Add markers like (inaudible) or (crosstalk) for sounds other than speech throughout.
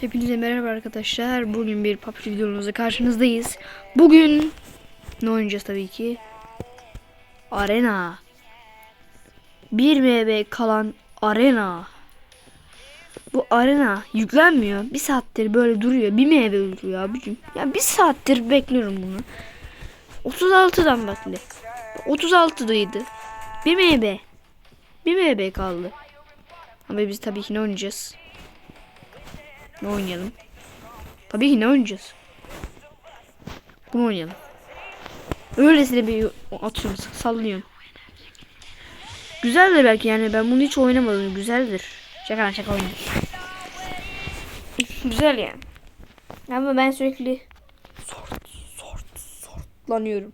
Hepinize merhaba arkadaşlar. Bugün bir PUBG videomuzda karşınızdayız. Bugün ne oynayacağız tabii ki? Arena. 1 MB kalan Arena. Bu arena yüklenmiyor. Bir saattir böyle duruyor. 1 MB duruyor abicim. Ya bir saattir bekliyorum bunu. 36'dan bekle. 36'daydı. 1 MB. 1 MB kaldı. Ama biz tabii ki ne oynayacağız? Ne oynayalım? Tabii ki ne oynayacağız? Bunu oynayalım. Öylesine bir atıyorum, sallıyorum. Güzeldir belki yani ben bunu hiç oynamadım. Güzeldir. Şaka lan, şaka oynayayım. Güzel yani. Ama ben sürekli sort sort sortlanıyorum.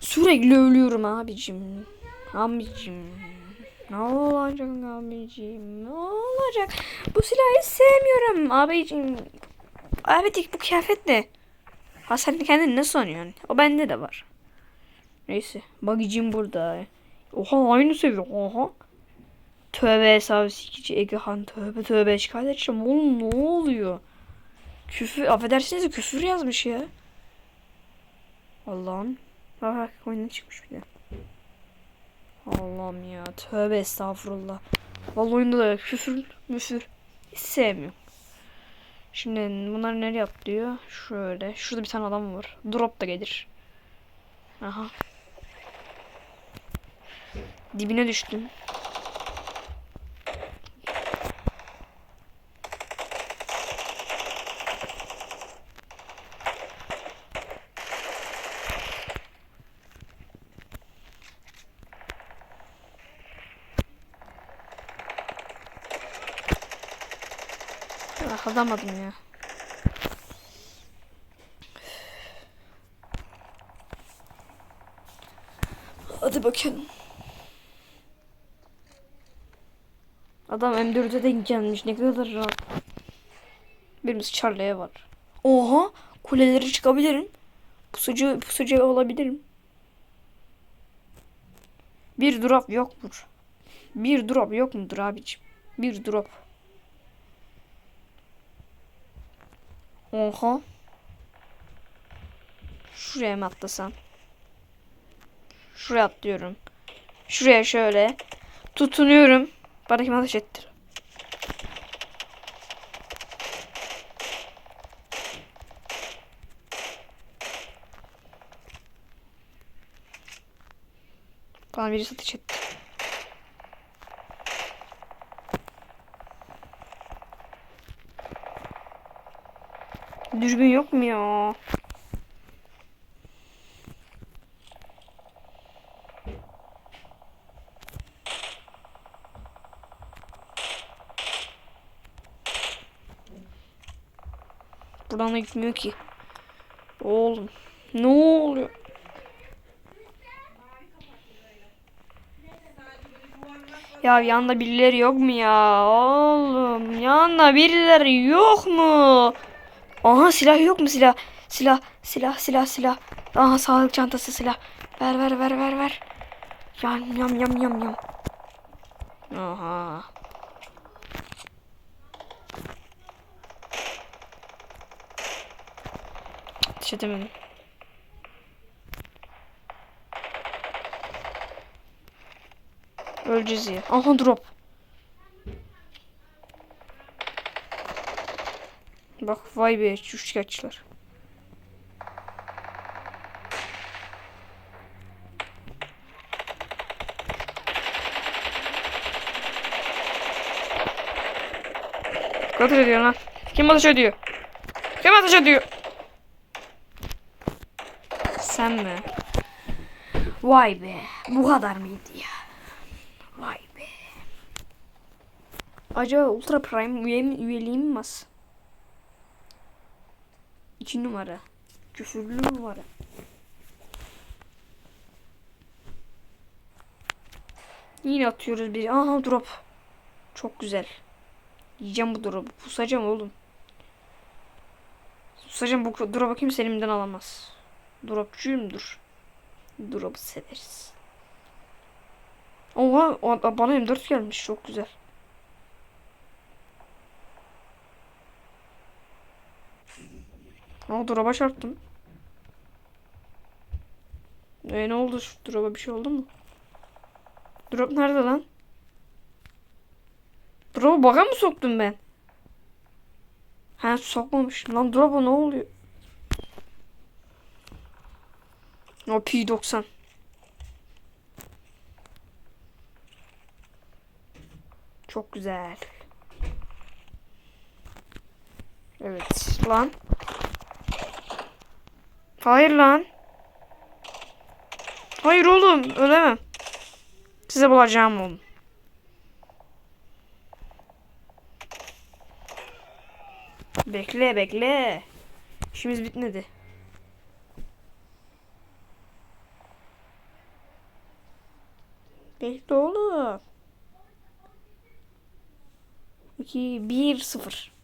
Sürekli ölüyorum abicim. Abicim. Ne olacak abicim? Ne olacak? Bu silahı sevmiyorum abicim. Abi bu kıyafet ne? Ha sen kendini nasıl sanıyorsun? O bende de var. Neyse. Bagicim burada. Oha aynı seviyor. Oha. Tövbe hesabı sikici Egehan. Tövbe tövbe şikayet edeceğim. Oğlum ne oluyor? Küfür. Affedersiniz de küfür yazmış ya. Allah'ım. Bak bak oyuna çıkmış bir de. Allah'ım ya. Tövbe estağfurullah. Vallahi oyunda da küfür müfür. Hiç sevmiyorum. Şimdi bunlar nereye atlıyor? Şöyle. Şurada bir tane adam var. Drop da gelir. Aha. Dibine düştüm. Alamadım ya. Hadi bakalım. Adam M4'e denk gelmiş. Ne kadar rahat. Birimiz Charlie'ye var. Oha! Kuleleri çıkabilirim. Pusucu, pusucu olabilirim. Bir drop yok mudur? Bir drop yok mudur abicim? Bir drop. Oha. Şuraya mı atlasam? Şuraya atlıyorum. Şuraya şöyle. Tutunuyorum. Bana kim ateş ettir. Bana birisi ateş etti. Dürbün yok mu ya? Buradan da gitmiyor ki. Oğlum. Ne oluyor? Ya yanında birileri yok mu ya? Oğlum yanında birileri yok mu? Aha silah yok mu silah? Silah, silah, silah, silah. Aha sağlık çantası silah. Ver, ver, ver, ver, ver. Yam, yam, yam, yam, yam. Aha. Ateş edemedim. Öleceğiz ya. Aha drop. bak vay be üçkaçlar. Ateş ediyor lan. Kim ateş ediyor? Kim ateş ediyor? Sen mi? Vay be. Bu kadar mıydı ya? Vay be. Acaba Ultra Prime üye, üyeliğim mi var? 2 numara. Küfürlü numara. Yine atıyoruz bir. Aha drop. Çok güzel. Yiyeceğim bu drop'u. Pusacağım oğlum. Pusacağım bu drop'a kimse elimden alamaz. Dropçuyumdur. Drop'u severiz. Oha bana M4 gelmiş. Çok güzel. Aa drop'a çarptım. E ne oldu şu drop'a bir şey oldu mu? Drop nerede lan? Drop'u baka mı soktum ben? Ha sokmamışım. Lan drop'a ne oluyor? O P90. Çok güzel. Evet lan. Hayır lan. Hayır oğlum ölemem. Size bulacağım oğlum. Bekle bekle. İşimiz bitmedi. Bekle oğlum. 2 1 0.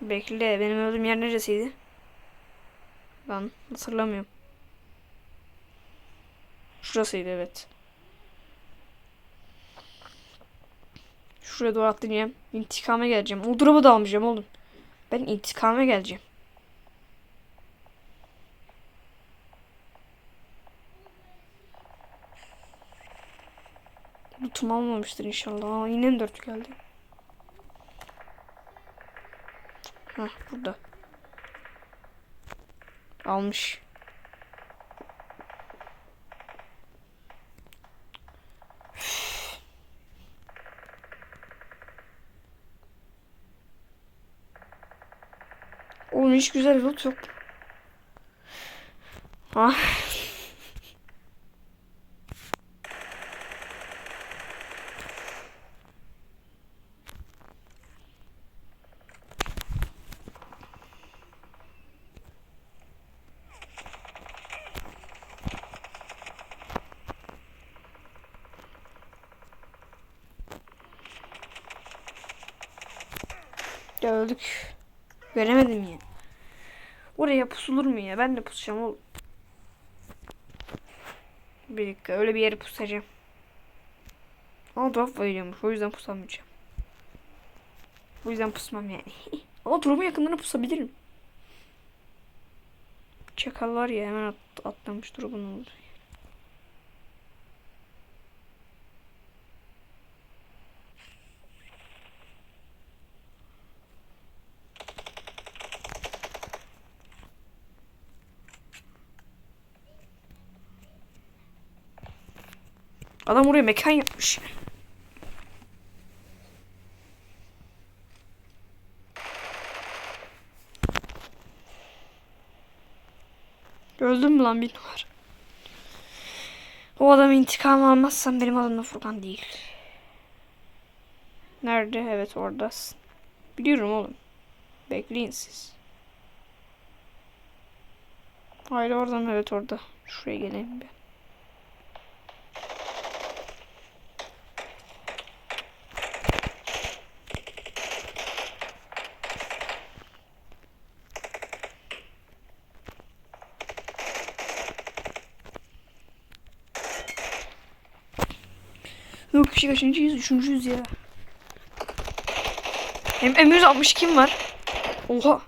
Bekle benim öldüğüm yer neresiydi? Ben hatırlamıyorum. Şurasıydı evet. Şuraya doğru atlayacağım. İntikama geleceğim. Drop'u da almayacağım oğlum. Ben intikama geleceğim. Lootum almamıştır inşallah. Aa, yine mi dört geldi? Heh burada. Almış. Oğlum hiç güzel loot yok. Ah. Ya öldük. Göremedim ya. Oraya pusulur mu ya? Ben de pusacağım oğlum. Bir dakika öyle bir yere pusacağım. Ama tuhaf veriyormuş. O yüzden pusamayacağım. O yüzden pusmam yani. (laughs) Ama durumu yakınlarına pusabilirim. Çakal var ya hemen at, atlamış durumun oldu. Adam oraya mekan yapmış. Öldüm mü lan bir numara? O adam intikam almazsam benim adım da Furkan değil. Nerede? Evet oradasın. Biliyorum oğlum. Bekleyin siz. Hayır oradan evet orada. Şuraya geleyim ben. Yok bir şey kaçıncıyız? Üçüncüyüz ya. Hem M160 kim var? Oha.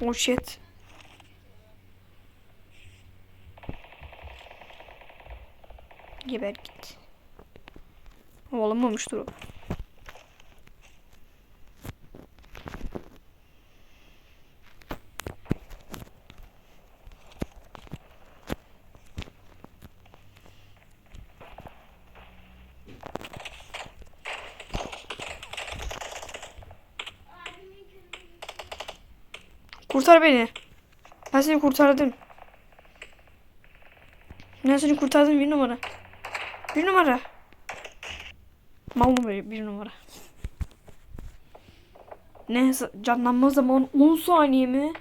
Oh shit. Geber git. Olamamıştır o. Kurtar beni. Ben seni kurtardım. Ben seni kurtardım bir numara. Bir numara. Mal mı bir numara? Ne canlanma zaman 10 saniye mi?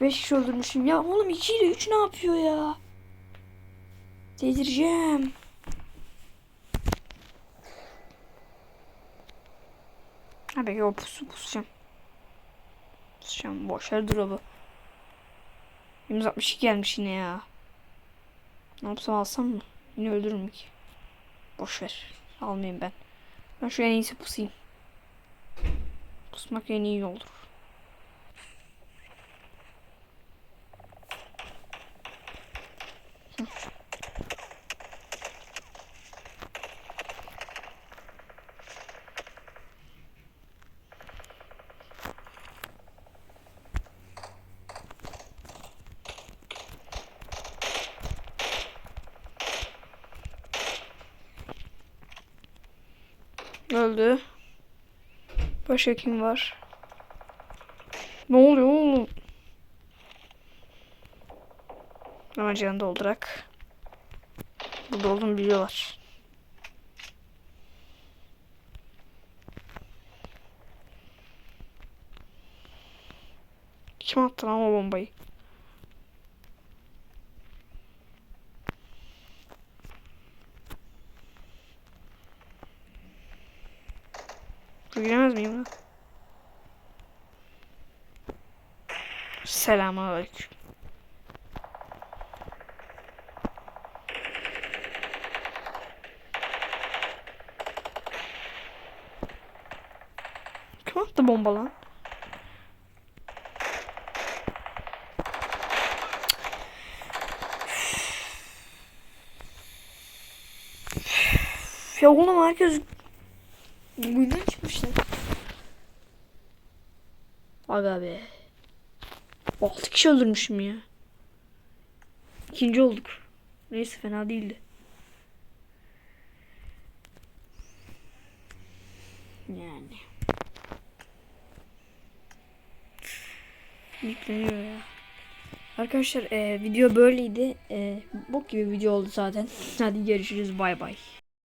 5 kişi öldürmüşüm ya. Oğlum 2 ile 3 ne yapıyor ya? Delireceğim. Ha belki o pusu pusacağım. Pusacağım. Boşver drop'u. 162 gelmiş yine ya. Ne yapsam alsam mı? Yine öldürürüm ki. Boşver. Almayayım ben. Ben şu en iyisi pusayım. Pusmak en iyi olur. Öldü. Başka kim var? Ne oluyor oğlum? Ama canı doldurak. Burada olduğunu biliyorlar. Kim attı lan o bombayı? Giremez miyim? Selamünaleyküm. Kim attı bomba lan? Ya oğlum herkes Oyundan Aga be. 6 kişi öldürmüşüm ya. İkinci olduk. Neyse fena değildi. Yani. Yükleniyor ya. Arkadaşlar e, video böyleydi. E, bok gibi video oldu zaten. (laughs) Hadi görüşürüz bay bay.